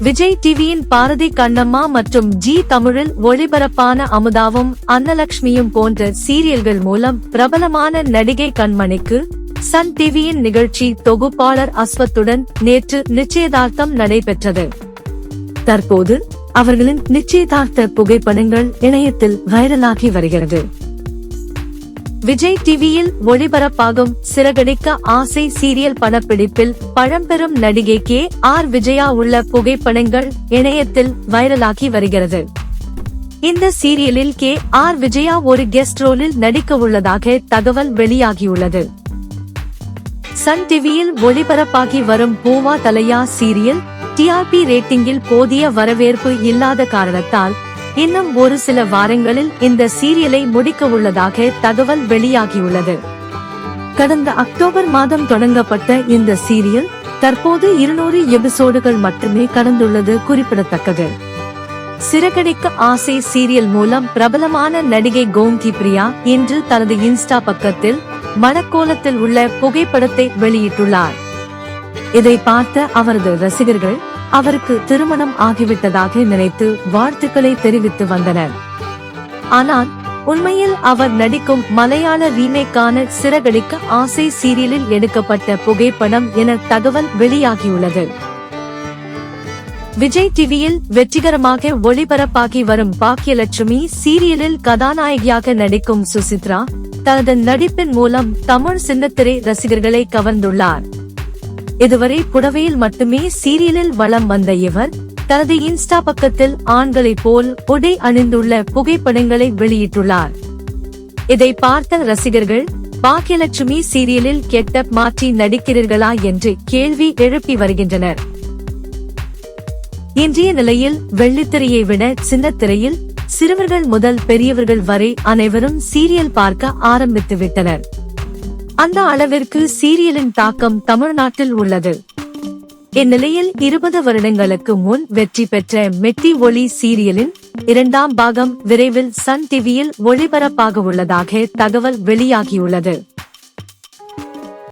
விஜய் டிவியின் பாரதி கண்ணம்மா மற்றும் ஜி தமிழில் ஒளிபரப்பான அமுதாவும் அன்னலட்சுமியும் போன்ற சீரியல்கள் மூலம் பிரபலமான நடிகை கண்மணிக்கு சன் டிவியின் நிகழ்ச்சி தொகுப்பாளர் அஸ்வத்துடன் நேற்று நிச்சயதார்த்தம் நடைபெற்றது. தற்போது அவர்களின் நிச்சயதார்த்த புகைப்படங்கள் இணையத்தில் வைரலாகி வருகிறது. விஜய் டிவியில் ஒளிபரப்பாகும் சிறகடிக்க ஆசை சீரியல் படப்பிடிப்பில் பழம்பெரும் நடிகை கே ஆர் விஜயா உள்ள புகைப்படங்கள் இணையத்தில் வைரலாகி வருகிறது. இந்த சீரியலில் கே ஆர் விஜயா ஒரு கெஸ்ட் ரோலில் நடிக்க உள்ளதாக தகவல் வெளியாகியுள்ளது. சன் டிவியில் ஒளிபரப்பாகி வரும் பூவா தலையா சீரியல் டிஆர்பி ரேட்டிங்கில் போதிய வரவேற்பு இல்லாத காரணத்தால் இன்னும் ஒரு சில வாரங்களில் இந்த சீரியலை முடிக்க உள்ளதாக தகவல் வெளியாகியுள்ளது. கடந்த அக்டோபர் மாதம் தொடங்கப்பட்ட இந்த சீரியல் தற்போது இருநூறு எபிசோடுகள் மட்டுமே கடந்துள்ளது குறிப்பிடத்தக்கது. சிறகடிக்க ஆசை சீரியல் மூலம் பிரபலமான நடிகை கோம்தி பிரியா இன்று தனது இன்ஸ்டா பக்கத்தில் மணக்கோலத்தில் உள்ள புகைப்படத்தை வெளியிட்டுள்ளார். இதை பார்த்த அவரது ரசிகர்கள் அவருக்கு திருமணம் ஆகிவிட்டதாக நினைத்து வாழ்த்துக்களை தெரிவித்து வந்தனர். ஆனால் உண்மையில் அவர் நடிக்கும் மலையாள ரீமேக்கான சிறகடிக்க ஆசை சீரியலில் எடுக்கப்பட்ட புகைப்படம் என தகவல் வெளியாகியுள்ளது. விஜய் டிவியில் வெற்றிகரமாக ஒளிபரப்பாகி வரும் பாக்கியலட்சுமி சீரியலில் கதாநாயகியாக நடிக்கும் சுசித்ரா தனது நடிப்பின் மூலம் தமிழ் சின்னத்திரை ரசிகர்களை கவர்ந்துள்ளார். இதுவரை புடவையில் மட்டுமே சீரியலில் வலம் வந்த இவர் தனது இன்ஸ்டா பக்கத்தில் ஆண்களைப் போல் உடை அணிந்துள்ள புகைப்படங்களை வெளியிட்டுள்ளார். இதை பார்த்த ரசிகர்கள் பாக்கியலட்சுமி சீரியலில் கெட்டப் மாற்றி நடிக்கிறீர்களா என்று கேள்வி எழுப்பி வருகின்றனர். இன்றைய நிலையில் வெள்ளித்திரையை விட சின்னத்திரையில் சிறுவர்கள் முதல் பெரியவர்கள் வரை அனைவரும் சீரியல் பார்க்க ஆரம்பித்து விட்டனர் அந்த அளவிற்கு சீரியலின் தாக்கம் தமிழ்நாட்டில் உள்ளது. இந்நிலையில் இருபது வருடங்களுக்கு முன் வெற்றி பெற்ற மெட்டி ஒளி சீரியலின் இரண்டாம் பாகம் விரைவில் சன் டிவியில் ஒளிபரப்பாக உள்ளதாக தகவல் வெளியாகியுள்ளது.